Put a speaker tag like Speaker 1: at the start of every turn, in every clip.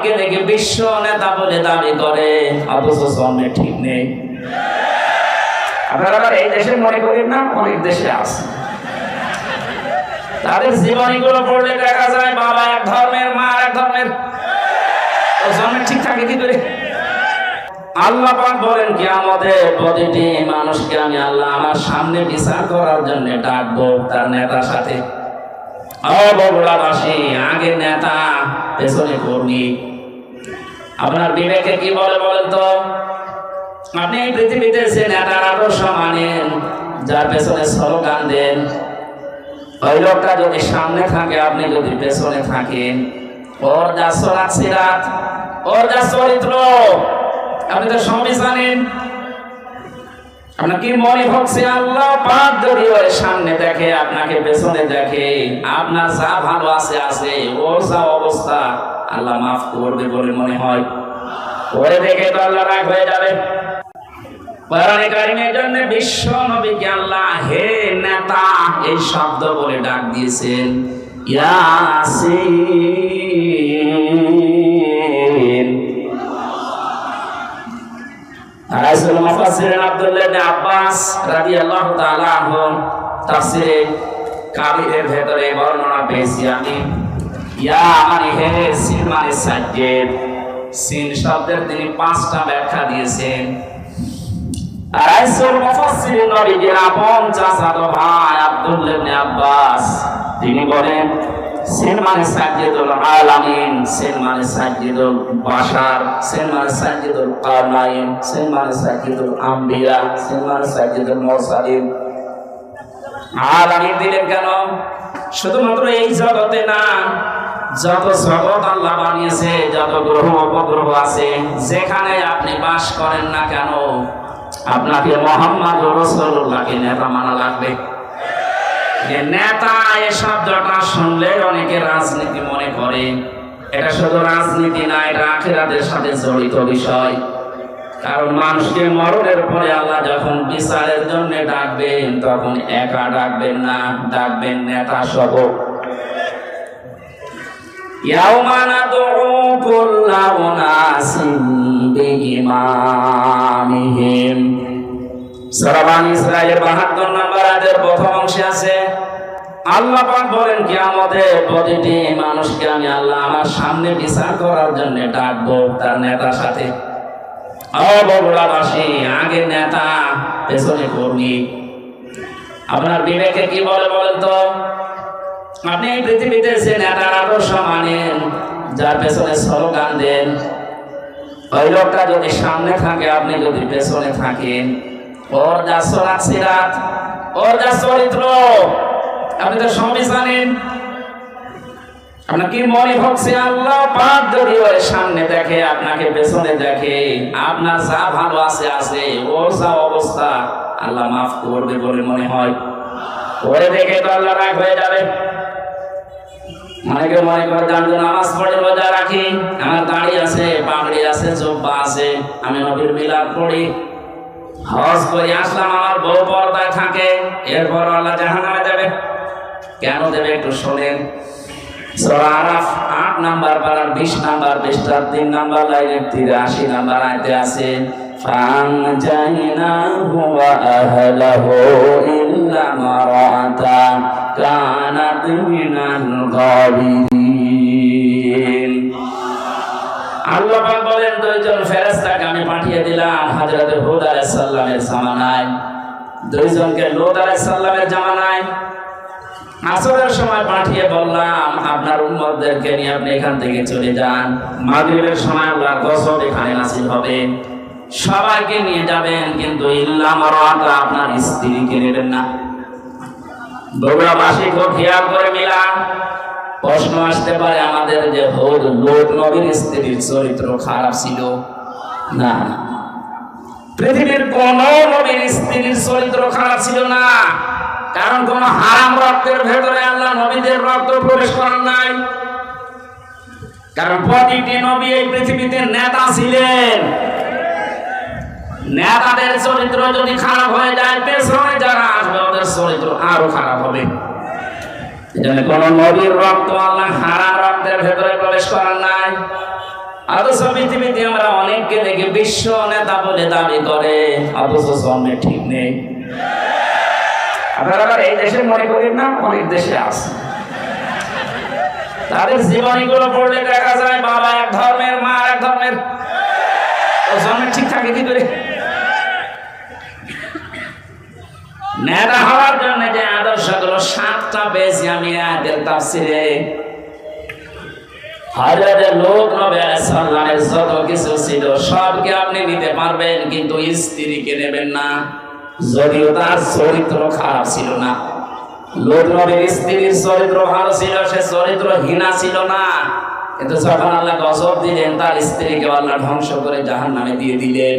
Speaker 1: অনেককে দেখে বিশ্ব নেতা বলে দাবি করে। অথচ জন্মে ঠিক নেই। আপনারা এই দেশে মনে করেন না? অনেক দেশে আছে। তাদের পড়লে দেখা যায়, বাবা এক ধর্মের, মা এক ধর্মের। ঠিক থাকে কি করে? আল্লাহ বলেন কিয়ামতে প্রতিটি মানুষকে আমি আল্লাহ আমার সামনে বিচার করার জন্য ডাকবো তার নেতার সাথে। আগে নেতা, পেছনে কর্মী। আপনার বিবেকে কি বলে বলতো আপনি এই পৃথিবীতে সে নেতার আদর্শ মানেন, যার পেছনে স্লোগান দেন। ওই লোকটা যদি সামনে থাকে, আপনি যদি পেছনে থাকেন, ওর যা সিরাত ওর যা চরিত্র আপনি তো সবই জানেন আপনার কি মনে হচ্ছে আল্লাহ সামনে দেখে, আপনাকে পেছনে দেখে, আপনার যা ভালো আছে আছে, ওর যা অবস্থা, আল্লাহ মাফ করবে বলে মনে হয়। দেখে তো আল্লাহ রাগ হয়ে যাবে। আল্লাহ হে এই শব্দ বলে ডাক দিয়েছেন। মুফাসসিরিন আব্দুল্লাহ ইবনে আব্বাস রাদিয়াল্লাহু তাআলা আনহু তাফসিরে ভেতরে বর্ণনা পেয়েছি আমি। ইয়া মানে হে সিন মানে সিন শব্দের তিনি পাঁচটা ব্যাখ্যা দিয়েছেন। রাইসুল মুফাসসিরিন নবীজির আপন চাচাতো ভাই আব্দুল্লাহ ইবনে আব্বাস, তিনি বলেন মানে আলামিন মানে বাশার আম্বিয়া মুরসালিন। আলামিন দিলেন কেন? শুধুমাত্র এই জগতে না, যত জগৎ আল্লাহ বানিয়েছে, যত গ্রহ, উপগ্রহ আছে, যেখানে আপনি বাস করেন না কেন, আপনাকে মোহাম্মদ রসুল্লাহকে নেতা মানা লাগবে। নেতা এ শব্দটা শুনলে অনেকে রাজনীতি মনে করে। এটা শুধু রাজনীতি না, এটা আখেরাতের সাথে জড়িত বিষয়। কারণ মানুষকে মরণের পরে আল্লাহ যখন বিচারের জন্য ডাকবেন, তখন একা ডাকবেন না, ডাকবেন নেতা সহ। ইয়াউমা নাদউ কুল্লা উনাসিন বিইমামিহিম সূরা বানী ইসরাঈলের 72 নম্বর আয়াতের প্রথম অংশে আছে, আল্লাহ পাক বলেন, কিয়ামতে প্রতিটি মানুষকে আমি আল্লাহ আমার সামনে বিচার করার জন্য ডাকবো তার নেতার সাথে। অবগুড়াবাসী আগে নেতা, পেছনে কর্মী। আপনার বিবেকে কি বলে বলেন তো? আপনি এই পৃথিবীতে যে নেতার আদর্শ মানেন, যার পেছনে স্লোগান দেন, ওই লোকটা যদি সামনে থাকে, আপনি যদি পেছনে থাকেন ওর যা সরাত সিরাত ওর যা চরিত্র আপনি তো সবই জানেন। আপনার কি মনে হচ্ছে? আল্লাহ যদি ওর সামনে দেখে, আপনাকে পেছনে দেখে, আপনার যা ভালো আছে আছে, ওর যা অবস্থা, আল্লাহ মাফ করবে বলে মনে হয়। ওরে দেখে তো আল্লাহ রাগ হয়ে যাবে। অনেকে মনে করে আমি নামাজ পড়ে, রোজা রাখি। আমার দাড়ি আছে, পাগড়ি আছে, জব্বা আছে, আমি নবীর মিলাদ পড়ি। হজ করে আসলাম আমার বউ পর্দায় থাকে এরপর আল্লাহ জাহান্নামে যাবে কেন দেবে একটু শোনেন সূরা আরাফ আট নাম্বার পারার বিশ নাম্বার পৃষ্ঠার তিন নাম্বার লাইনের তিরাশি নাম্বার আয়তে আছে فأنجيناه وأهله إلا امرأته كانت من الغابرين আল্লাহ পাক বলেন দুইজন ফেরেশতাকে আমি পাঠিয়ে দিলাম হযরত হুদ আলাইহিস সালামের জামানায়। দুইজনকে লোদ আলাইহিস সালামের জামানায়। আসরের সময় পাঠিয়ে বললাম, আপনার উম্মতদেরকে নিয়ে আপনি এখান থেকে চলে যান। মাগরিবের সময় আল্লাহর গজব এখানে নাসিল হবে। সবাইকে নিয়ে যাবেন, কিন্তু ইল্লা মারওয়াতা আপনার স্ত্রীকে নেবেন না। বগুড়াবাসী খুব খেয়াল করে মিলান প্রশ্ন আসতে পারে, আমাদের যে হৌদ লোক নবীর স্ত্রীর চরিত্র খারাপ ছিল? না। পৃথিবীর কোন নবীর স্ত্রীর চরিত্র খারাপ ছিল না। কারণ কোন হারাম রক্তের ভেতরে আল্লাহ নবীদের রক্ত প্রবেশ করার নাই। কারণ প্রতিটি নবী এই পৃথিবীতে নেতা ছিলেন। নেতাদের চরিত্র যদি খারাপ হয়ে যায়, পেছনে যারা আসবে, ওদের চরিত্র আরও খারাপ হবে। এজন্য কোন নবীর রক্ত আল্লাহ হারাম রক্তের ভেতরে প্রবেশ করার নাই। পৃথিবীতে আমরা অনেককে বিশ্ব নেতা বলে দাবি করে, অথচ জন্মে ঠিক নেই। আপনারা এই দেশে মনে করেন না, অনেক দেশে আছে। তাদের জীবনীগুলো পড়লে দেখা যায়, বাবা এক ধর্মের, মা এক ধর্মের। জন্মে ঠিক থাকে কি করে? নেতা হওয়ার জন্য যে আদর্শগুলো সাতটা পেয়েছি আমি আয়াতের তাফসিরে। হাজারের লোক নবে যত কিছু ছিল সবকে আপনি নিতে পারবেন, কিন্তু স্ত্রীকে নেবেন না। যদিও তার চরিত্র খারাপ ছিল না। লোক নবীর স্ত্রীর চরিত্র ভালো ছিল, সে চরিত্র হীনা ছিল না। কিন্তু যখন আল্লাহ গজব দিলেন, তার স্ত্রীকে আল্লাহ ধ্বংস করে জাহান নামে দিয়ে দিলেন।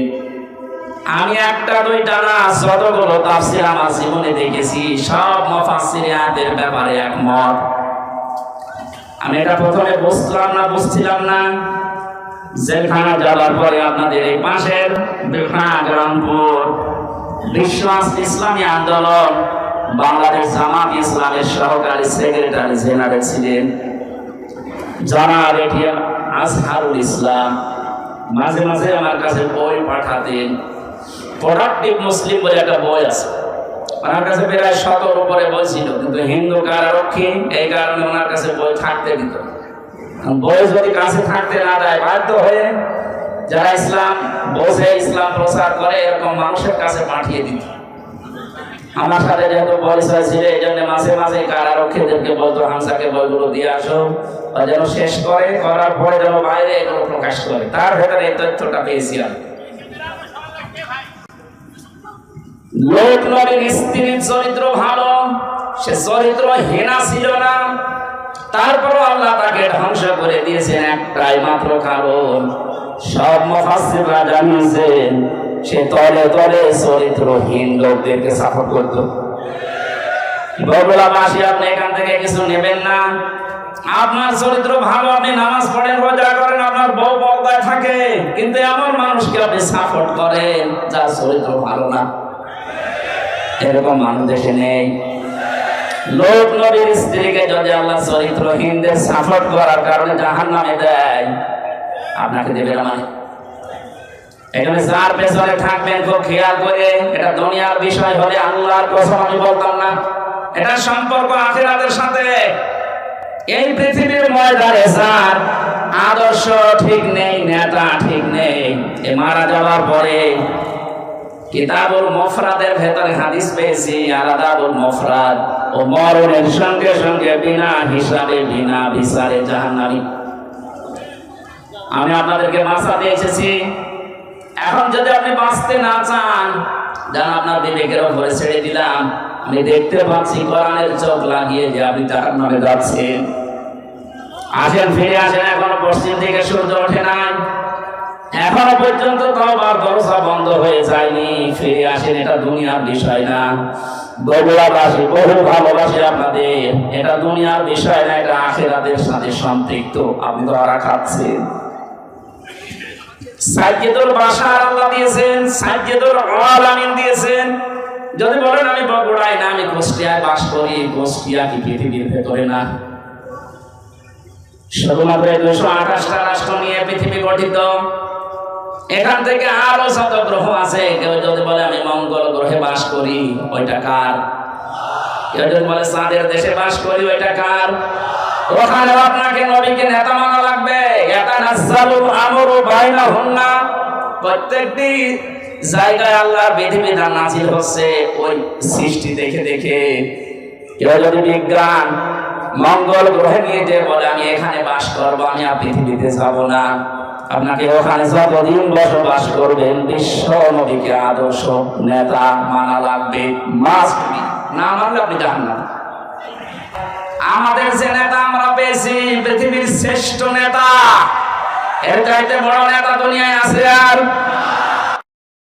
Speaker 1: আমি একটা, দুইটা না যতগুলো তাফসির আমার জীবনে দেখেছি। সব মফাসিরিয়াদের ব্যাপারে একমত। আমি এটা প্রথমে বুঝলাম না, বুঝছিলাম না। জেলখানা যাওয়ার পরে আপনাদের এই পাশের রামপুর বিশ্ব ইসলামী আন্দোলন, বাংলাদেশ জামাত ইসলামের সহকারী সেক্রেটারি জেনারেল ছিলেন। এটিএম আজহারুল ইসলাম, মাঝে মাঝে আমার কাছে বই পাঠাতেন। প্রোডাক্টিভ মুসলিম বলে একটা বই আছে। ওনার কাছে প্রায় শতর উপরে বই ছিল, কিন্তু হিন্দু কারারক্ষী এই কারণে ওনার কাছে বই থাকতে দিত বই যদি কাছে থাকতে না দেয়, বাধ্য হয়ে যারা ইসলাম বোঝে, ইসলাম প্রচার করে, এরকম মানুষের কাছে পাঠিয়ে দিত। আমার সাথে যেহেতু পরিচয় ছিল এই জন্য মাঝে মাঝে কারারক্ষীদেরকে বলতো হামসাকে বইগুলো দিয়ে আসো যেন শেষ করে, করার পরে যেন বাইরে এগুলো প্রকাশ করে। তার ভেতরে এই তথ্যটা পেয়েছি আমি। লোক নবীর স্ত্রীর চরিত্র ভালো, সে চরিত্র হেনা ছিল না। তারপর আল্লাহ তাকে ধ্বংস করে দিয়েছেন মাত্র কারণ। সব জানিয়েছেন, সে তলে তলে চরিত্রহীন লোকদেরকে করত। আপনি এখান থেকে কিছু নেবেন না। আপনার চরিত্র ভালো, আপনি নামাজ পড়েন, রোজা করেন, আপনার বউ পর্দায় থাকে, কিন্তু এমন মানুষকে আপনি সাপোর্ট করেন যার চরিত্র ভালো না। এরকম মানুষ দেশে নেই। লোক নবীর স্ত্রীকে যদি আল্লাহ চরিত্রহীনদের সাপোর্ট করার কারণে জাহান নামে দেয়, আপনাকে দেবে না মানে? এখানে যার পেছনে থাকবেন খুব খেয়াল করে, এটা দুনিয়ার বিষয় হলে আল্লাহর কসম আমি বলতাম না। এটা সম্পর্ক আখিরাতের সাথে। এই পৃথিবীর ময়দানে যার আদর্শ ঠিক নেই, নেতা ঠিক নেই, এ মারা যাওয়ার পরে কিতাবুল মফরাদের ভেতরে হাদিস পেয়েছি, আলাদাবুল মফরাদ। ও মরণের সঙ্গে সঙ্গে বিনা হিসাবে, বিনা বিচারে জাহান্নামী। আমি আপনাদেরকে বাঁচা দিয়ে এসেছি এখন যদি আপনি বাঁচতে না চান, যান আপনার বিবেকের উপরে ছেড়ে দিলাম, আমি দেখতে পাচ্ছি কোরআনের চোখ লাগিয়ে যে আপনি তার নামে যাচ্ছেন। আসেন, ফিরে আসেন, এখনও পশ্চিম থেকে সূর্য ওঠে নাই। এখনও পর্যন্ত তবার দরজা বন্ধ হয়ে যায়নি। ফিরে আসেন, এটা দুনিয়ার বিষয় না। বগুড়াবাসী বহু ভালোবাসি আপনাদের। এটা দুনিয়ার বিষয় না, এটা আখেরাদের সাথে সম্পৃক্ত। আপনি তো আরা খাচ্ছেন আল্লাহ দিয়েছেন দিয়েছেন। যদি বলেন আমি বগুড়ায় না, আমি কুষ্টিয়ায় বাস করি। কুষ্টিয়া কি পৃথিবীর ভেতরে না? শুধুমাত্র দুশো আঠাশটা রাষ্ট্র নিয়ে পৃথিবী গঠিত। এখান থেকে আরও শত গ্রহ আছে। কেউ যদি বলে, আমি মঙ্গল গ্রহে বাস করি ওইটা কার? কেউ যদি বলে, চাঁদের দেশে বাস করি ওইটা কার? ওখানে আপনাকে নবীকে নেতা মানা লাগবে। এটা নাসালু আমরু বাইনা হুন্না প্রত্যেকটি জায়গায় আল্লাহ বিধিবিধান নাজিল হচ্ছে ওই সৃষ্টি দেখে দেখে। কেউ যদি বিজ্ঞান মঙ্গল গ্রহে নিয়ে যে বলে, আমি এখানে বাস করব, আমি আর পৃথিবীতে যাব না। আপনাকে ওখানে যতদিন বসবাস করবেন, বিশ্ব নবীকে আদর্শ নেতা মানা লাগবে মাস্ট না মানলে আপনি জানেন না আমাদের যে নেতা আমরা পেয়েছি, পৃথিবীর শ্রেষ্ঠ নেতা। এর চাইতে বড় নেতা দুনিয়ায় আছে আর